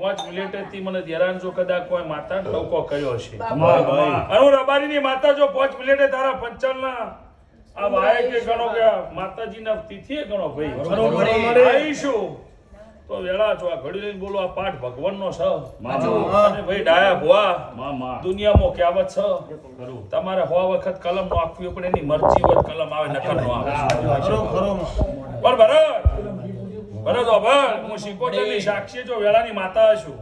પાંચ મિનિટેથી મને ધ્યાન જો કદાચ કોઈ માતા ટોકો કર્યો છે અનુ રબારીની માતા જો પાંચ મિનિટે તારા પંચાલના આ વાય કે ગણો કે માતાજીના તિથિએ ગણો ભાઈ. બરોબર, બરોબર. આવીશું. તો વેળા છો આ ઘડી લઈને બોલો આ પાઠ ભગવાનનો છે. માજો. અને ભાઈ ડાયા ભુવા. દુનિયામાં કહેવત છે? તમારે હો વખત કલમ નો પડે પણ એની મરજી હોય કલમ આવે નકર નો આવે. પણ ભરત ઓભર હું સિકોતરની સાક્ષી જો વેળાની માતા છું.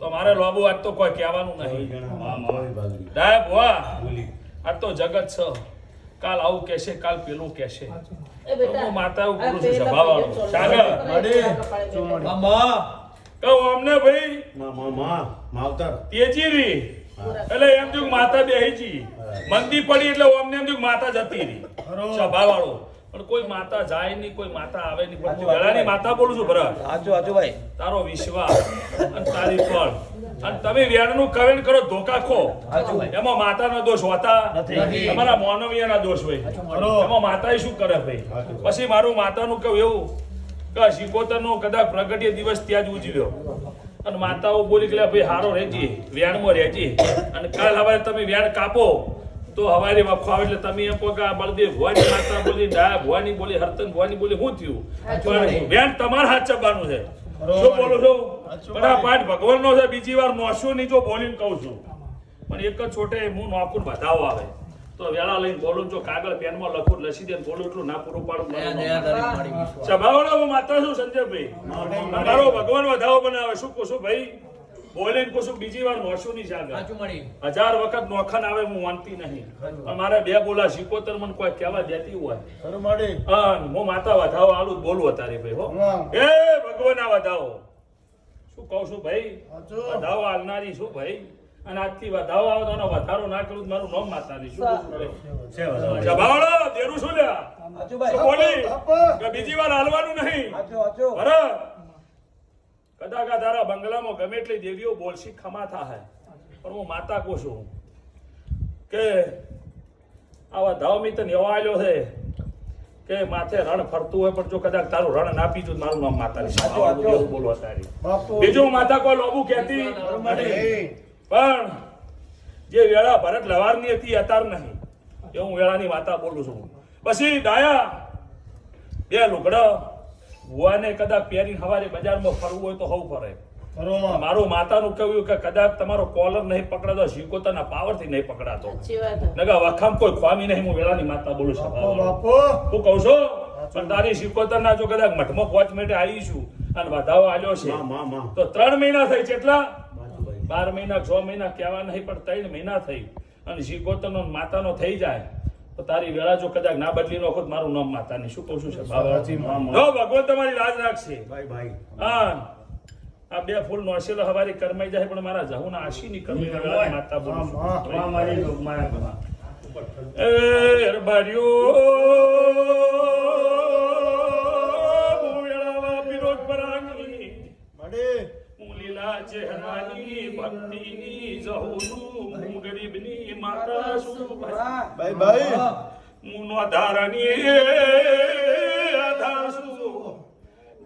તો મારે લોબુ આજ તો કોઈ કહેવાનું નહીં. માં માં ડાય ભુવા બોલી આજ તો જગત છે. કાલ આવું કહેશે કાલ પેલું કહેશે. હું માતા એવું આ છું પેલા સભાવાળો. સાગર. મળી. કપાળે બેટા. આમાં કહું અમને ભાઈ. માવતર. તેજી રી. એટલે એમ જો માતા બે જી. મંદી પડી એટલે અમને એમ થયું માતા જતી રહી ખરો. સભાવાળો પણ કોઈ માતા જાય નહીં કોઈ માતા આવે નહીં. પણ હું વેળાની માતા બોલું છું ભરત હાચું હાચું ભાઈ. તારો વિશ્વાસ અને તારી ફળ. અને તમે વેણનું કવેણ કરો ધોકા ખો. એમાં માતાનો દોષ હોતા નથી. તમારા માનવીયના દોષ હોય. એમાં માતાએ શું કરે ભાઈ? પછી મારું માતાનું કહું એવું કે શિકોતરનો કદાચ પ્રગટ્ય દિવસ ત્યાં જ ઉજવ્યો. અને માતાઓ બોલી કે ભાઈ હારો રહેજી વેણમાં રહેજી. અને કાલ હવે તમે વેણ કાપો. તો હવારે વખો આવે એટલે તમે એમ કહો કે આ બળદેવ ભવાની માતા બોલી ડાયા ભવાની બોલી હરતન ભવાની બોલી શું થયું? પણ બેન તમારે હાથ ચબાનું છે. શું બોલું છું? પણ આ પાઠ ભગવાનનો છે બીજી વાર નોશો નહીં જો બોલીને કહું છું. પણ એક જ છોટે હું નોકુર બધાવો આવે. તો વેળા લઈને બોલું જો કાગળ પેનમાં લખું લસી દે બોલું એટલું ના પૂરું પાડું હું માતા છું સંજયભાઈ? મારો ભગવાન વધાવો બનાવે. શું કહું છું ભાઈ? બોલે છું બીજી વાર નોશું નહીં સાગર હજાર વખત નોખન આવે હું વાંચતી નહીં. પણ બે બોલા સિકોતર મને કોઈ કહેવા દેતી હોય. હા, હું માતા વધાવો આલું જ બોલું અત્યારે ભાઈ હો. એ ભગવાન વધાવો. શું કહું છું ભાઈ? વધાવો આલનારી શું ભાઈ. અને આજથી વધાવો આવે તો વધારો ના કરું તો મારું નામ માતાની શું. જભાવડો દેરું શું બોલી? કે બીજી વાર હાલવાનું નહીં. હાચું હાચું બરાબર કદાચ આ તારા બંગલામાં ગમે એટલી દેવીઓ બોલશી ખમાતા હે પણ હું માતા કહું છું કે આવા ધાવમી તને એવો આલ્યો છે કે માથે રણ ફરતું હોય પણ જો કદાચ તારું રણ ના પીજું મારું નામ સાચું. બોલવા તારી. બીજું માતા કોઈ લોબુ કહેતી પણ જે વેળા ભરત લવારની હતી અતાર નહીં. એ હું વેળાની માતા બોલું છું. પછી ડાયા બે લુગડા ભુવાને કદાચ પહેરીને સવારે બજારમાં ફરવું હોય તો હવું ફરે. મારું માતાનું કહ્યું કે કદાચ તમારો કોલર નહીં પકડાતો શિકોતરના પાવરથી નહીં પકડાતો. નગા વખામ કોઈ ખવામી નહીં હું વેલાની માતા બોલું છું. બાપુ બાપુ. કહું છું પણ તારી શિકોતરના જો કદાચ મઠમાં પાંચ મિનિટે આવીશું અને વધાવો આલ્યો છે તો ત્રણ મહિના થઈ કેટલા બાર મહિના છ મહિના કહેવા નહીં પણ ત્રણ મહિના થઈ. અને શિકોતરનો ને માતાનો થઈ જાય. તો તારી વેળા જો કદાચ ના બદલી નો ખુદ મારું નામ માતાની. શું કહું છું ભગવાન તમારી રાજ રાખશે. ભાઈ ભાઈ. હા. આ બે ફૂલ નોસેલો હવારી કરમાઈ જાય પણ મારા જહુના આશી ની કરમી માતા બોલું મારી. એ હરબારીઓ લીલા ચહેરાની ભક્તિની જહુરું હું ગરીબની મારા ભાઈ ભાઈ. હું નો ધારાની આધાર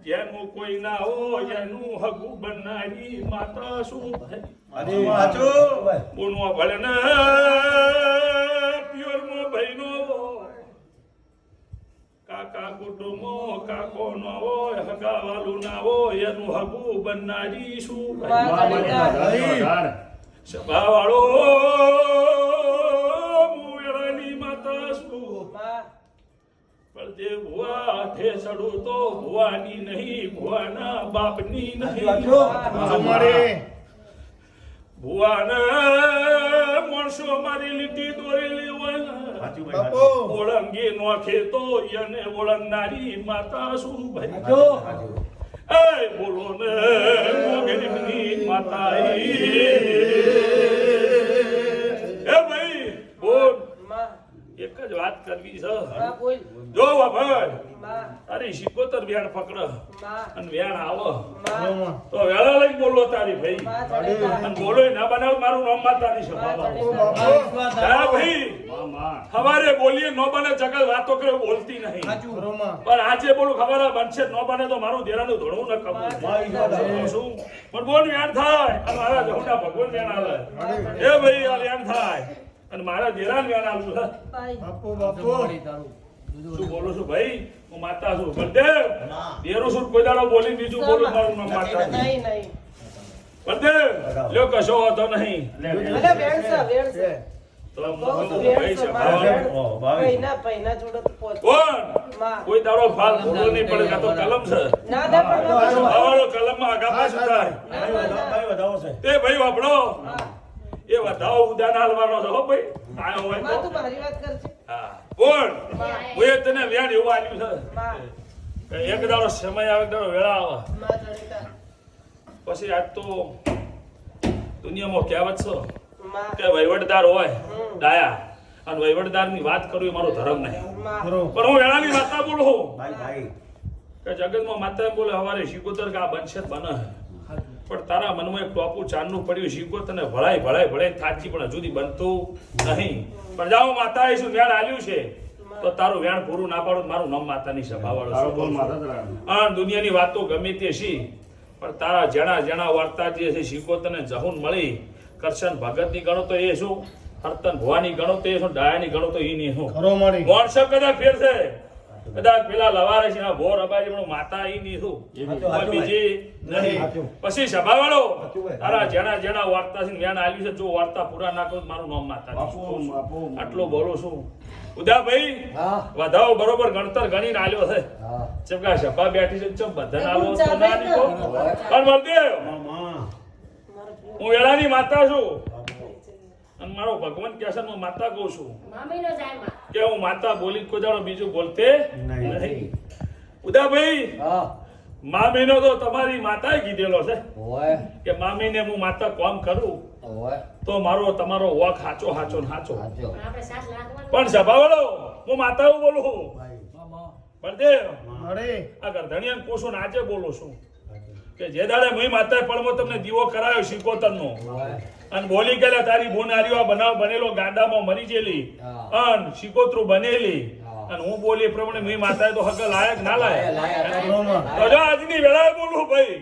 જેનું કોઈ ના હોય એનું હગું બનાવી માતા શું હાચું હાચું બોનો ભલે મો ભાઈ ભાઈનો કાકા કુટુંબો કાકો નો હોય હગાવાલું ના હોય એનું હગું શું માતા શું પણ જે ભુવા તો ભુવાની નહીં ભુવાના બાપની નહીં. ભુવાના માણસો મારી લીટી દોરેલી હોય બાપુ. ઓળંગી નોખે તો એને ઓળંગનારી માતા શું ભાઈ. એ બોલો ને મોગરીની માતા એ ભાઈ બોલમાં, એક જ વાત કરવી છે માં બોલ. જો ભાઈ માં, તારી શિકોતર વેણ પકડ. અને વેણ આવો. તો વેળા લઈ બોલો તારી ભાઈ. અને બોલો ના બનાવ મારું નામમાં તારી છે ભાઈ. માં બોલીએ નો બને જગત વાતો કરે બોલતી નહીં. પણ આજે બોલું ખબર બનશે નો બને તો મારું દેરાનું ધોળવું ન કપું. શું? પણ બોલ વ્યાણ થાય. અને મારા જહુડા ભગવાન વ્યાણ આવે એ ભાઈ આ વ્યાણ થાય. અને મારા દેરાન વ્યાણ આવું છે. બાપુ બાપુ. શું બોલું છું ભાઈ? હું માતા છું. બળદેવ દેરું છું કોઈ દાડો બોલી બીજું બોલું મારું નામ માતા. નહીં નહીં. બળદેવ લ્યો કશો હતો નહીં. લે લે. અરે વેણ છે વેણ છે. કોઈ દાડો ફાલ ભૂલો નહીં પડે કાં તો કલમ છે. આગા પાછું થાય. તે ભાઈ વાપરો. એ વધાવો ઉદાન હાલવાનો છે હો ભાઈ. આયો હોય તો મારી વાત કરજે. હા. કોણમાં. તને વ્યાણ એવું આવ્યું છે. એક દાડો સમય આવે દાડો વેળા આવે. પછી આજ તો દુનિયામાં કહેવત છે કે વહીવટદાર હોય ડાયા. અને વહીવટદારની વાત કરવી મારો ધર્મ નહીં. પણ હું વેળાની વાર્તા બોલું ભાઈ ભાઈ કે જગતમાં માતા બોલે હવારે શીકોતર કે આ બનશે બને. પણ તારા મનમાં એક ટોપું ચાંદનું પડ્યું શીખો તને ભળાય ભળાય ભળાય થાચી પણ હજુ બનતું નહીં. પણ જાઓ માતા શું વ્યાણ આલ્યું છે? તો તારું વ્યાણ પૂરું ના પાડું મારું નામ માતાની સભા વાળું દુનિયાની વાતો ગમે તે શી પણ તારા જણા જણા વાર્તા જે છે શીખો તને જહુન મળી. કરશન ભગતની ગણો તો એ શું? હર્તન ભવાની ગણો તો એ શું? ડાયાની ગણો તો એ નહીં શું? મોણસો કદાચ ફેર છે કદાચ પેલા લવારે છે ભોર અબાજી પણ માતા ઈ ની શું કોઈ બીજી નહીં પછી સભા વાળો તારા જેના જેના વાર્તા છે જ્ઞાન આવ્યું છે જો વાર્તા પૂરા ના કરું મારું નામ માતા આટલો બોલો છું. ઉદાભાઈ વધાવો બરોબર ગણતર ગણી નાલ્યો છે. ચમ કે સભા બેઠી છે ચમ બધા આલો તો ના નીકો પણ વળદેવમાં માં હું વેળાની માતા છું. અને મારો ભગવાન કહે છે હું માતા કહું છું. કે હું માતા બોલી કોઈ બીજું બોલતે નહીં. ઉદાભાઈ મામીનો તો તમારી માતાએ કીધેલો છે. કે મામીને હું માતા કોમ કરું તો મારો તમારો વોક હાચો હાચો હાચો. પણ સભાવાળો હું માતા બોલું છું. બળદેવ અરે આ ગરધણિયા કોશું આજે બોલું છું. કે જે દાડે મુઈ માતાએ પડવો તમને દીવો કરાયો શિકોતરનો અને બોલી ગયેલા તારી બોન આર્યો આ બનાવ બનેલો ગાડામાં મરી જેલી અન શિકોત્રુ બનેલી. અને હું બોલી એ પ્રમાણે મેં માતા તો હક લાયક ના લાયક આજની વેળાએ બોલું ભાઈ.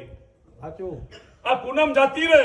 સાચું. આ પૂનમ જાતી રે.